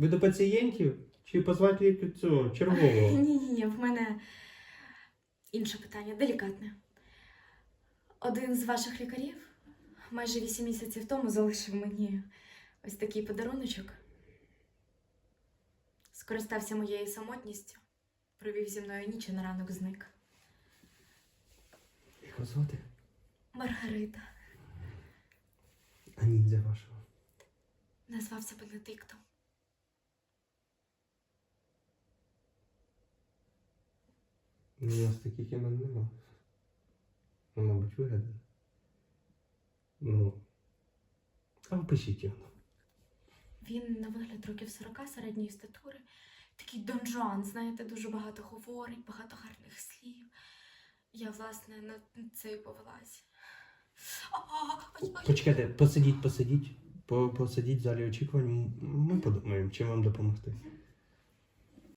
Ви до пацієнтів? Чи позвати цього чергового? Ні, ні, ні, в мене інше питання, делікатне. Один з ваших лікарів майже вісім місяців тому залишив мені ось такий подаруночок. Скористався моєю самотністю, провів зі мною ніч і на ранок зник. Як звати? Маргарита А ніндзя вашого. назвався Бенедиктом. У нас таких імен нема. Ну, мабуть, вигадали. Ну. А опишіть його. Він на вигляд років 40 середньої статури. Такий Дон Жуан, знаєте, дуже багато говорить, багато гарних слів. Я, власне, на це і повелась. А. Почекайте, посидіть, посидіть. По- Посидіть в залі очікувань. Ми подумаємо, чим вам допомогти.